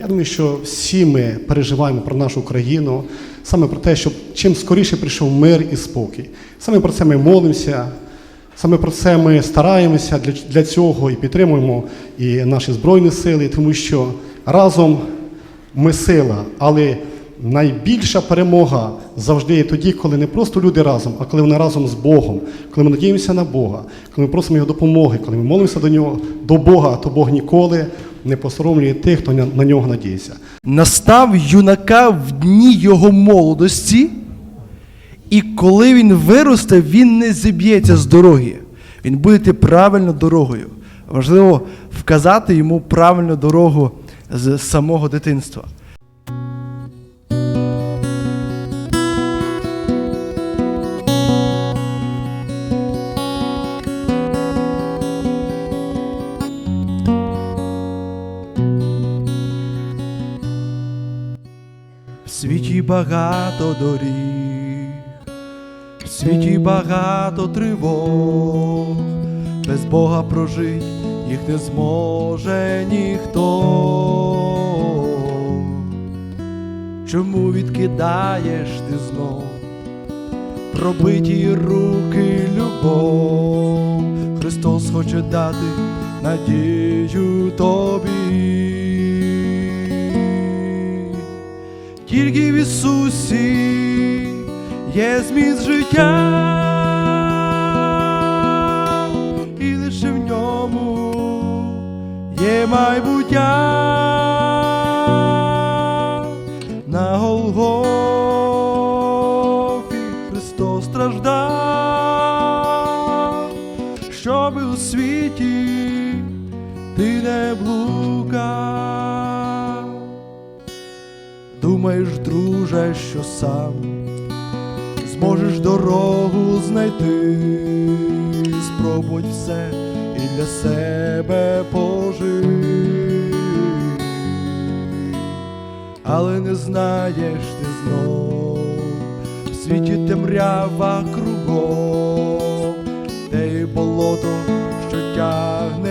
Я думаю, що всі ми переживаємо про нашу країну, саме про те, щоб чим скоріше прийшов мир і спокій. Саме про це ми молимося, саме про це ми стараємося для, для цього і підтримуємо і наші збройні сили, тому що разом ми сила, але найбільша перемога завжди є тоді, коли не просто люди разом, а коли вони разом з Богом, коли ми надіємося на Бога, коли ми просимо Його допомоги, коли ми молимося до нього, до Бога, то Бог ніколи не посоромлює тих, хто на- нього надіється. Настав юнака в дні його молодості, і коли він виросте, він не зіб'ється з дороги. Він буде йти правильно дорогою. Важливо вказати йому правильну дорогу з самого дитинства. Багато доріг, в світі багато тривог, без Бога прожить їх не зможе ніхто. Чому відкидаєш ти знов пробиті руки любов? Христос хоче дати надію тобі. Тільки в Ісусі є зміст життя, і лише в ньому є майбуття сам зможеш дорогу знайти, спробуй все і для себе пожив, але не знаєш ти знов в світі темрява кругом, й болото, що тягне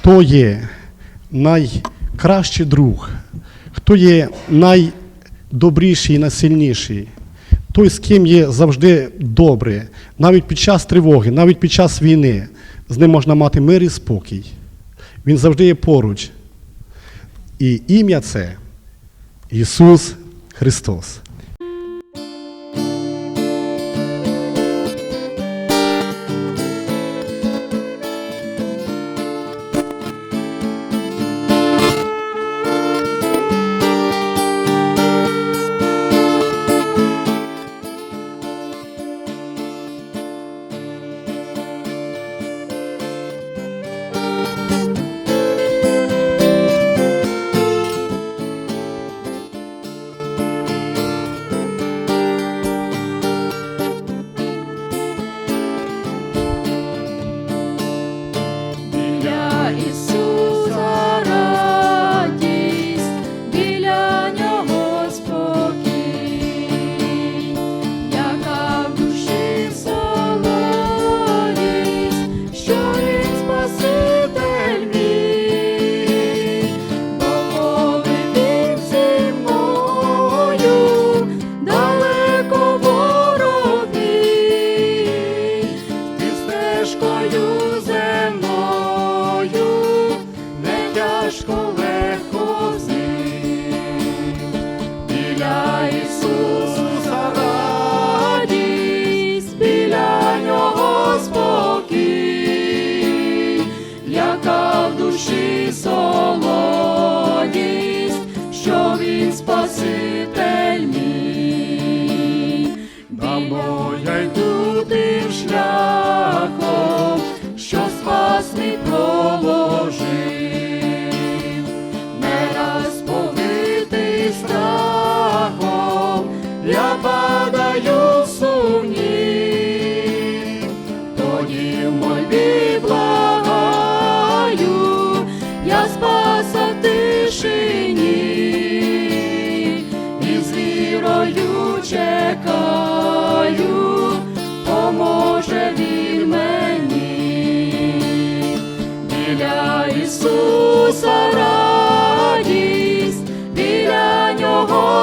Хто є найкращий друг, хто є найдобріший і найсильніший, той, з ким є завжди добре, навіть під час тривоги, навіть під час війни, з ним можна мати мир і спокій. Він завжди є поруч. І ім'я це Ісус Христос.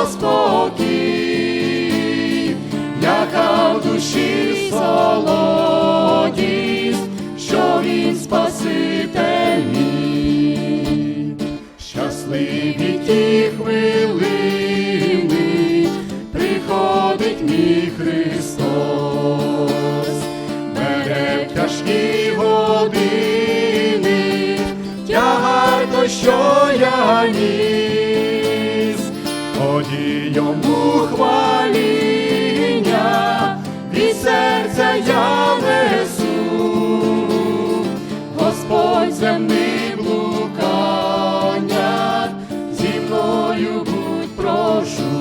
Спокій, яка в душі солодість, що він спаситель мій. Щасливі ті хвилини, приходить мій Христос, бере тяжкі години, тягар то, що я ніс, тоді йому хваління, від серця я несу. Господь земний блукання, зі мною будь прошу,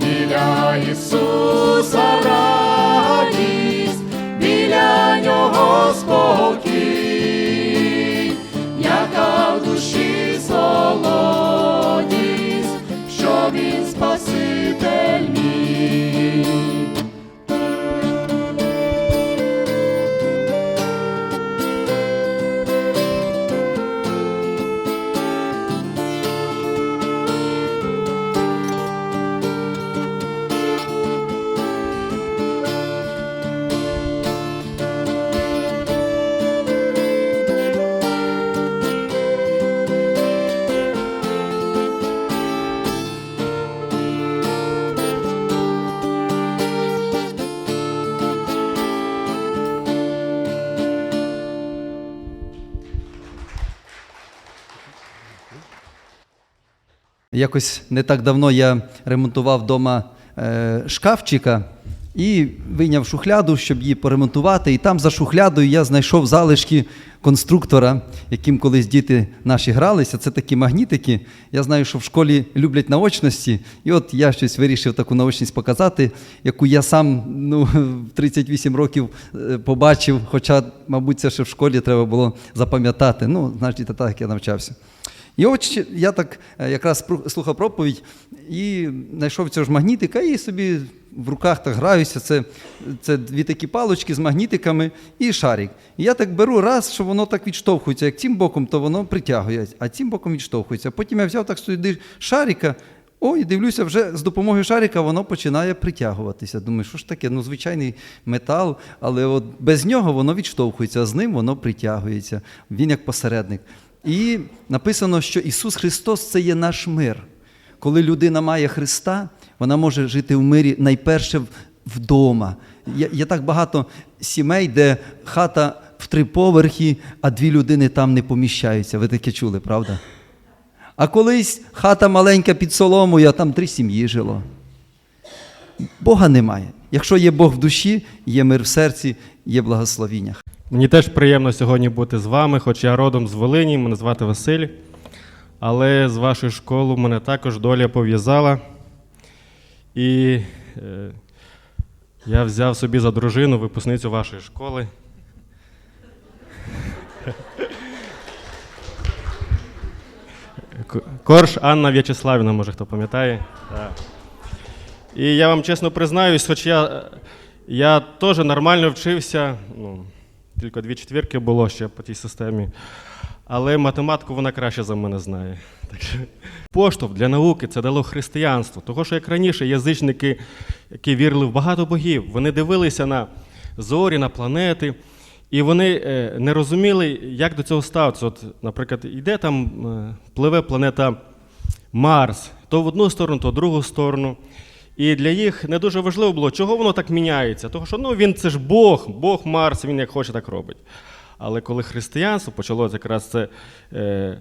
біля Ісуса що він Якось не так давно я ремонтував вдома е, шкафчика і вийняв шухляду, щоб її поремонтувати. І там за шухлядою я знайшов залишки конструктора, яким колись діти наші гралися. Це такі магнітики. Я знаю, що в школі люблять наочності. І от я щось вирішив таку наочність показати, яку я сам ну, 38 років е, побачив. Хоча, мабуть, це ще в школі треба було запам'ятати. Ну, значить, так як я навчався. І от я так е, якраз слухав проповідь і знайшов цього ж магнітика, і собі в руках так граюся. Це, це дві такі палочки з магнітиками і шарик. І я так беру раз, що воно так відштовхується. Як цим боком, то воно притягує, а цим боком відштовхується. Потім я взяв так сюди шарика. О, і дивлюся, вже з допомогою шарика воно починає притягуватися. Думаю, що ж таке? Ну, звичайний метал, але от без нього воно відштовхується, а з ним воно притягується. Він як посередник. І написано, що Ісус Христос це є наш мир. Коли людина має Христа, вона може жити в мирі найперше вдома. Є, є так багато сімей, де хата в три поверхи, а дві людини там не поміщаються. Ви таке чули, правда? А колись хата маленька під соломою, а там три сім'ї жило. Бога немає. Якщо є Бог в душі, є мир в серці, є благословіння. Мені теж приємно сьогодні бути з вами, хоч я родом з Волині, мене звати Василь. Але з вашою школою мене також доля пов'язала. І е, я взяв собі за дружину випускницю вашої школи. Корж Анна В'ячеславівна, може хто пам'ятає. Так. І я вам чесно признаюсь, хоч я, я теж нормально вчився, ну, тільки дві четвірки було ще по тій системі. Але математику вона краще за мене знає. Так що поштовх для науки це дало християнство. Того, що як раніше язичники, які вірили в багато богів, вони дивилися на зорі, на планети, і вони е, не розуміли, як до цього ставитися. От, наприклад, йде там, е, пливе планета Марс, то в одну сторону, то в другу сторону. І для їх не дуже важливо було, чого воно так міняється. Тому що ну, він це ж Бог, Бог Марс, він як хоче, так робить. Але коли християнство почалося якраз це е,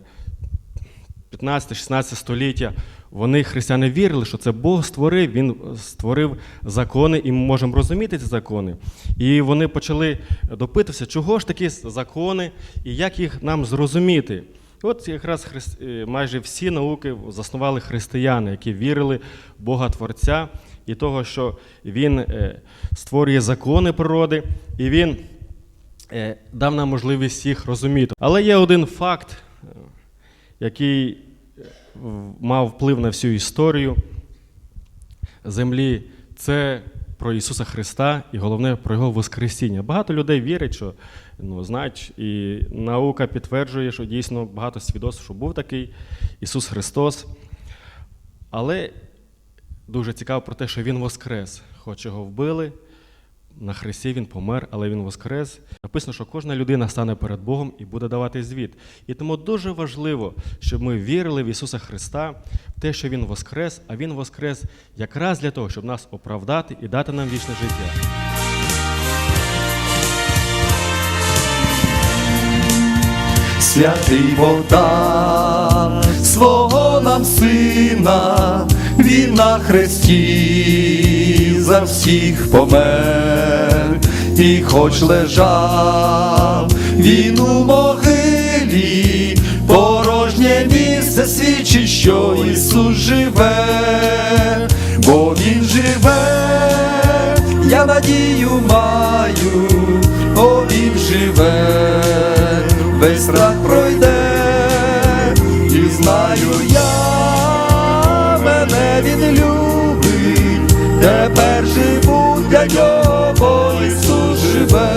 15-16 століття, вони християни вірили, що це Бог створив, Він створив закони, і ми можемо розуміти ці закони. І вони почали допитуватися, чого ж такі закони і як їх нам зрозуміти. От якраз хрис- е, майже всі науки заснували християни, які вірили в Бога Творця і того, що Він е, створює закони природи, і Він е, дав нам можливість їх розуміти. Але є один факт, який мав вплив на всю історію. землі, це про Ісуса Христа і головне про Його Воскресіння. Багато людей вірять, що ну, знають, і наука підтверджує, що дійсно багато свідоцтв, що був такий Ісус Христос. Але дуже цікаво про те, що Він воскрес, хоч його вбили. На хресті він помер, але він воскрес. Написано, що кожна людина стане перед Богом і буде давати звіт. І тому дуже важливо, щоб ми вірили в Ісуса Христа, в те, що Він воскрес, а Він воскрес якраз для того, щоб нас оправдати і дати нам вічне життя. Святий Богдан, свого нам сина, він на хресті за всіх помер, і хоч лежав він у могилі, порожнє місце свідчить, що Ісус живе, бо Він живе, я надію маю, бо Він живе весь страх пройде, і знаю я, мене він любить, тепер живу для нього, Ісус живе.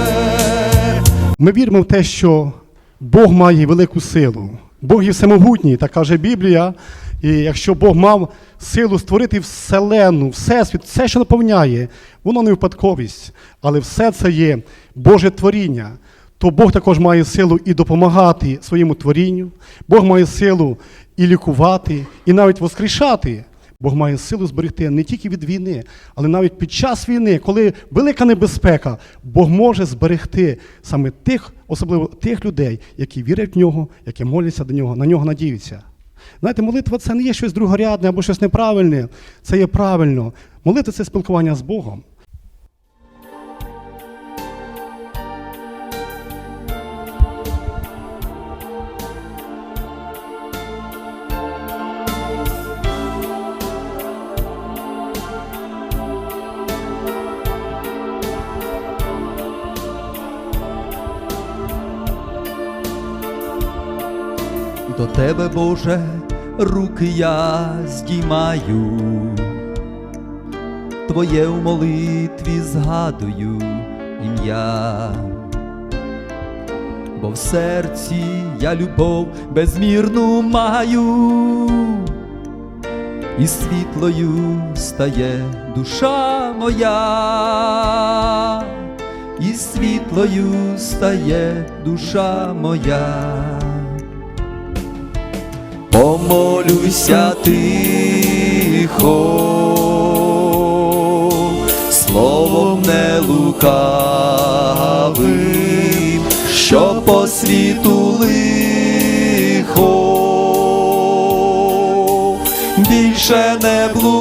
Ми віримо в те, що Бог має велику силу. Бог є всемогутній, так каже Біблія. І якщо Бог мав силу створити вселенну, всесвіт, все, що наповняє, воно не випадковість, але все це є Боже творіння. То Бог також має силу і допомагати своєму творінню, Бог має силу і лікувати, і навіть воскрешати. Бог має силу зберегти не тільки від війни, але навіть під час війни, коли велика небезпека, Бог може зберегти саме тих, особливо тих людей, які вірять в нього, які моляться до нього, на нього надіються. Знаєте, молитва це не є щось другорядне або щось неправильне. Це є правильно. Молитва це спілкування з Богом. Тебе, Боже, руки я здіймаю, Твоє у молитві згадую ім'я, бо в серці я любов безмірну маю, і світлою стає душа моя, і світлою стає душа моя. Помолюся тихо, словом не лукавим, що по світу лихо. Більше не блукало,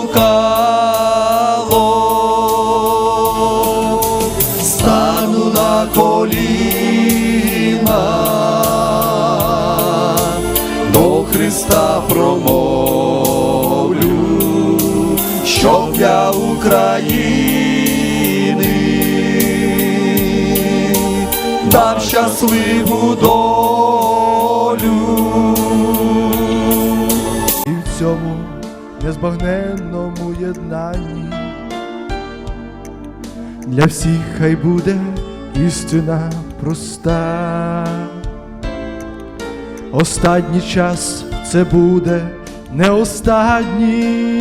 Христа промовлю, щоб для України дав щасливу долю. І в цьому незбагненному єднанні для всіх хай буде істина проста. Останній час це буде не останній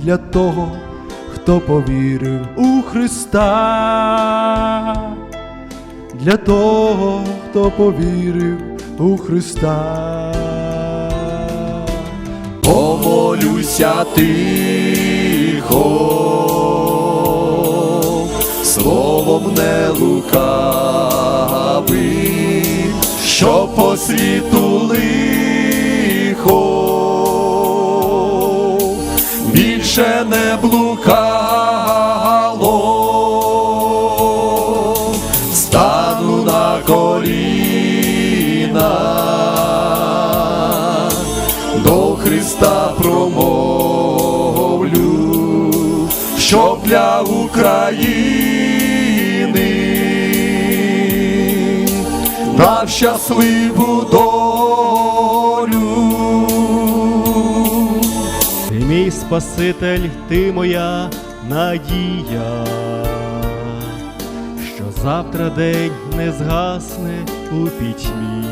для того, хто повірив у Христа, для того, хто повірив у Христа. Помолюся тихо, словом не лукавим, що по світу лихо. Більше не блукало, стану на коліна. До Христа промовлю, щоб для України дав щасливу долю. Прийміть мій Спаситель, ти моя надія, що завтра день не згасне у пітьмі.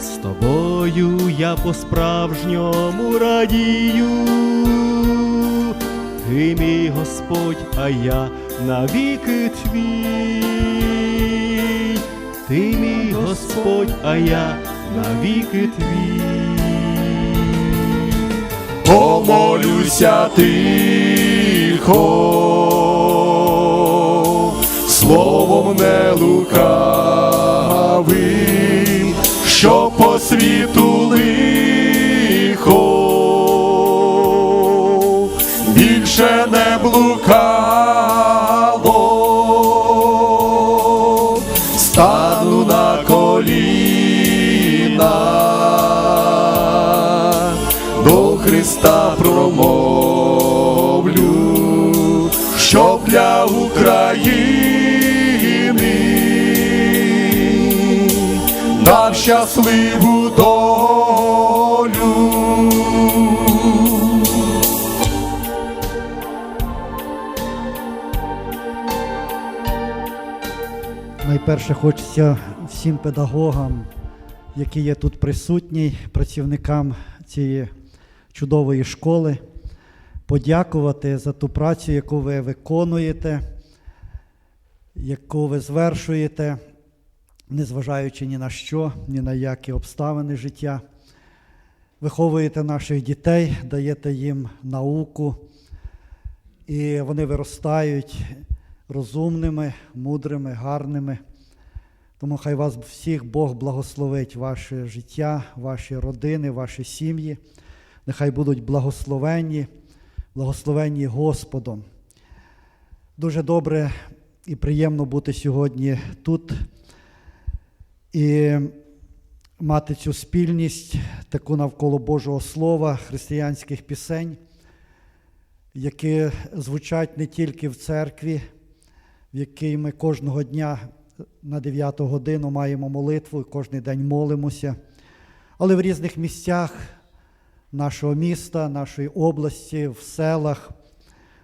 З тобою я по-справжньому радію, ти мій Господь, а я навіки твій, ти мій Господь, а я навіки твій. Помолюся тихо, словом не лукавим, що по світу лихо більше не блукало, на коліна до Христа промовлю, щоб для України дав щасливу долю. Найперше хочеться всім педагогам, які є тут присутні, працівникам цієї чудової школи, подякувати за ту працю, яку ви виконуєте, яку ви звершуєте, незважаючи ні на що, ні на які обставини життя. Виховуєте наших дітей, даєте їм науку, і вони виростають розумними, мудрими, гарними. Тому хай вас всіх Бог благословить, ваше життя, ваші родини, ваші сім'ї. Нехай будуть благословенні, благословенні Господом. Дуже добре і приємно бути сьогодні тут і мати цю спільність, таку навколо Божого Слова, християнських пісень, які звучать не тільки в церкві, в якій ми кожного дня на 9 годину маємо молитву, кожен день молимося, але в різних місцях нашого міста, нашої області, в селах,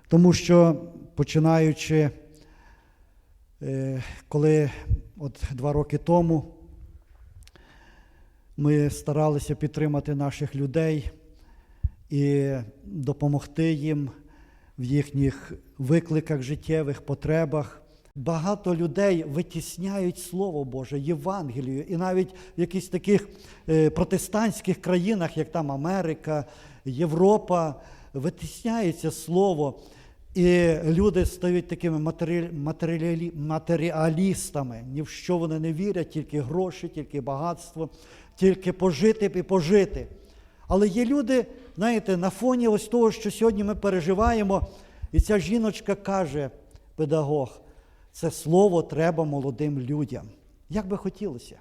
тому що починаючи, е, коли от два роки тому ми старалися підтримати наших людей і допомогти їм в їхніх викликах, життєвих потребах. Багато людей витісняють Слово Боже, Євангелію, і навіть в якихось таких е, протестантських країнах, як там Америка, Європа, витісняється Слово. І люди стають такими матері- матеріалі- матеріалістами. Ні в що вони не вірять, тільки гроші, тільки багатство, тільки пожити і пожити. Але є люди, знаєте, на фоні ось того, що сьогодні ми переживаємо, і ця жіночка каже, педагог, це слово треба молодим людям. Як би хотілося,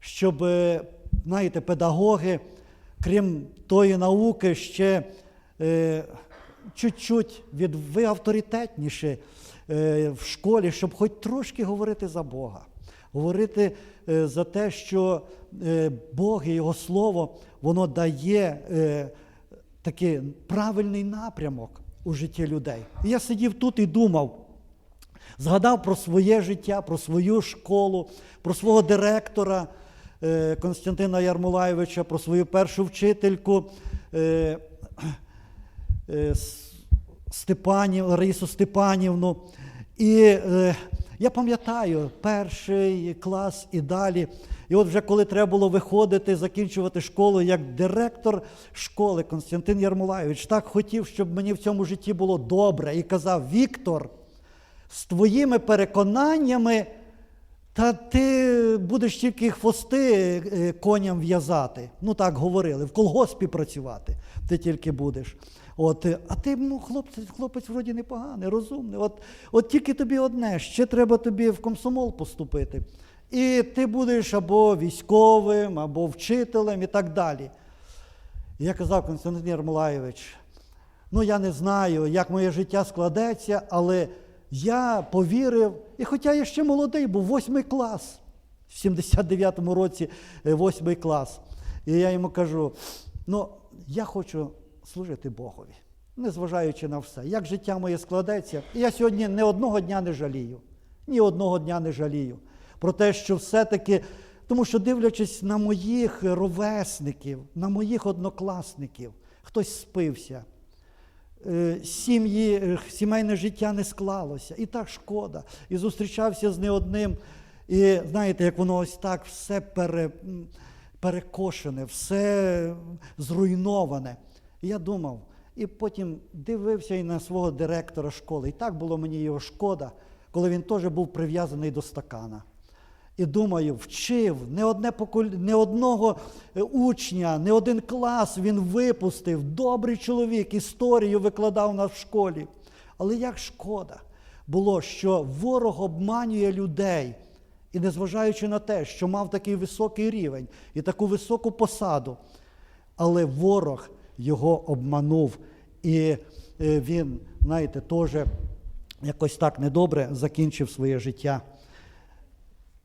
щоб, е, знаєте, педагоги, крім тої науки, ще е, чуть-чуть від, ви авторитетніші е, в школі, щоб хоч трошки говорити за Бога, говорити е, за те, що е, Бог і Його Слово, воно дає е, такий правильний напрямок у житті людей. І я сидів тут і думав. Згадав про своє життя, про свою школу, про свого директора е, Константина Ярмолаєвича, про свою першу вчительку е, е, Степанів, Ларису Степанівну. І я пам'ятаю перший клас і далі. І от вже коли треба було виходити, закінчувати школу, як директор школи Константин Ярмолаєвич так хотів, щоб мені в цьому житті було добре. І казав: Віктор, з твоїми переконаннями, та ти будеш тільки хвости е, коням в'язати. Ну так говорили, в колгоспі працювати ти тільки будеш. От, е, а ти ну, хлопець, хлопець вроді непоганий, розумний. От, от тільки тобі одне, ще треба тобі в комсомол поступити. І ти будеш або військовим, або вчителем і так далі. Я казав, Константин Ярмолаєвич, ну я не знаю, як моє життя складеться, але я повірив, і хоча я ще молодий, був восьмий клас, в 79-му році е, восьмий клас. І я йому кажу, Ну, я хочу служити Богові, незважаючи на все. Як життя моє складеться, і я сьогодні ні одного дня не жалію, ні одного дня не жалію про те, що все-таки, тому що дивлячись на моїх ровесників, на моїх однокласників, хтось спився, сім'ї, е, сімейне життя не склалося. І так шкода. І зустрічався з не одним. І знаєте, як воно ось так все пере, перекошене, все зруйноване. І я думав, і потім дивився і на свого директора школи. І так було мені його шкода, коли він теж був прив'язаний до стакана. І думаю, вчив не, одне поколь... не одного е, учня, не один клас він випустив. Добрий чоловік, історію викладав нас в школі. Але як шкода було, що ворог обманює людей. І незважаючи на те, що мав такий високий рівень і таку високу посаду, але ворог його обманув. І е, він, знаєте, теж якось так недобре закінчив своє життя.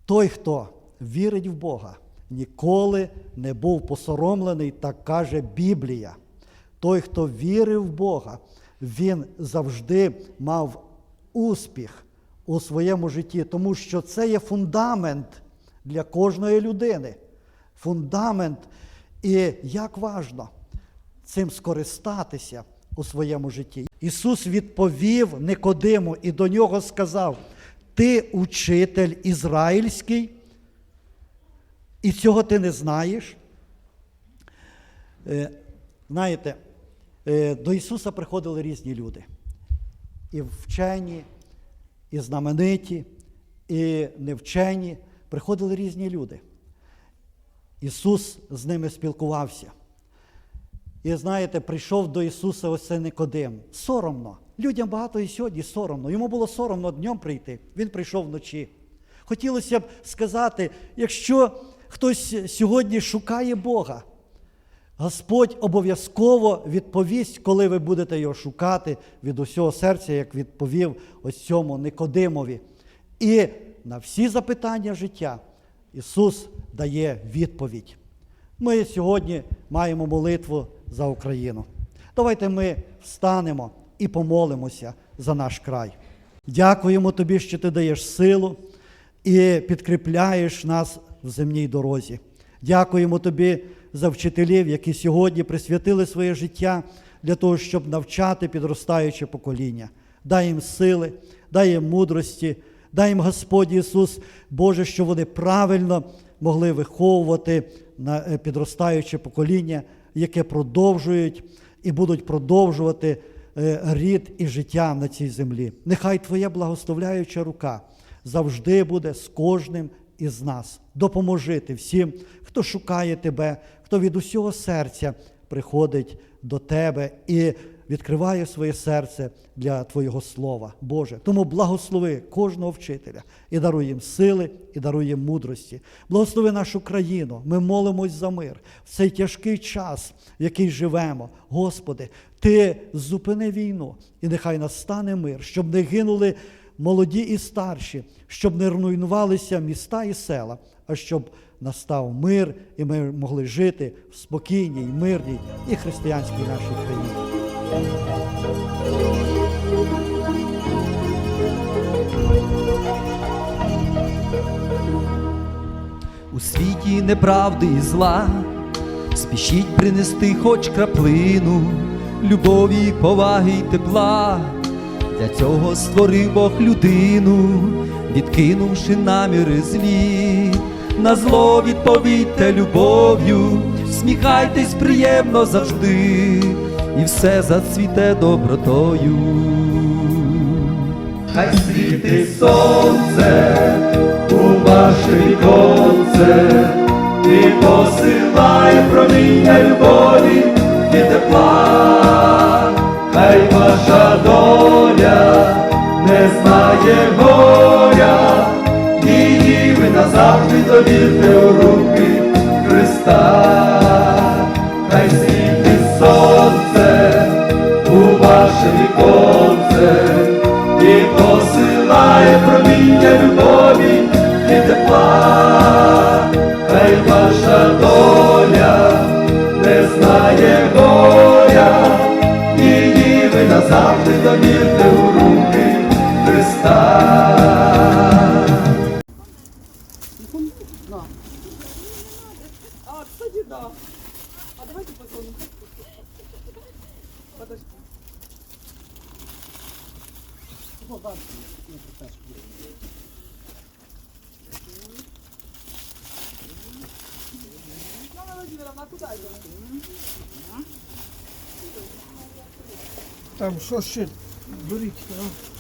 Той, хто вірить в Бога, ніколи не був посоромлений, так каже Біблія. Той, хто вірив в Бога, він завжди мав успіх у своєму житті, тому що це є фундамент для кожної людини. Фундамент. І як важно цим скористатися у своєму житті. Ісус відповів Никодиму і до нього сказав: Ти учитель ізраїльський, і цього ти не знаєш. Е, Знаєте, е, до Ісуса приходили різні люди. І вчені, і знамениті, і невчені. Приходили різні люди. Ісус з ними спілкувався. І знаєте, прийшов до Ісуса ось цей Никодим. Соромно. Людям багато і сьогодні соромно. Йому було соромно днем прийти. Він прийшов вночі. Хотілося б сказати, якщо хтось сьогодні шукає Бога, Господь обов'язково відповість, коли ви будете його шукати від усього серця, як відповів ось цьому Никодимові. І на всі запитання життя Ісус дає відповідь. Ми сьогодні маємо молитву за Україну. Давайте ми встанемо і помолимося за наш край. Дякуємо Тобі, що Ти даєш силу і підкріпляєш нас в земній дорозі. Дякуємо Тобі за вчителів, які сьогодні присвятили своє життя для того, щоб навчати підростаюче покоління. Дай їм сили, дай їм мудрості, дай їм Господь Ісус, Боже, що вони правильно могли виховувати на е, підростаюче покоління, яке продовжують і будуть продовжувати рід і життя на цій землі. Нехай Твоя благословляюча рука завжди буде з кожним із нас. Допоможити всім, хто шукає Тебе, хто від усього серця приходить до Тебе і відкриває своє серце для Твоєго слова, Боже. Тому благослови кожного вчителя і даруй їм сили, і даруй їм мудрості. Благослови нашу країну. Ми молимось за мир в цей тяжкий час, в який живемо. Господи, Ти зупини війну, і нехай настане мир, щоб не гинули молоді і старші, щоб не руйнувалися міста і села, а щоб настав мир, і ми могли жити в спокійній, мирній і християнській нашій країні. У світі неправди і зла, спішіть принести хоч краплину любові, поваги й тепла. Для цього створив Бог людину, відкинувши наміри злі. На зло відповідьте любов'ю, сміхайтесь приємно завжди, і все зацвіте добротою. Хай світить сонце у ваше віконце і посилає проміння любові і тепла, хай ваша доля не знає горя, її ви назавжди довірте у руки Христа, у ваше віконце і посилає проміння любові і тепла, хай ваша доля не знає горя, її ви назавжди довірте у руки Христа. Там що ще? Беріть, а?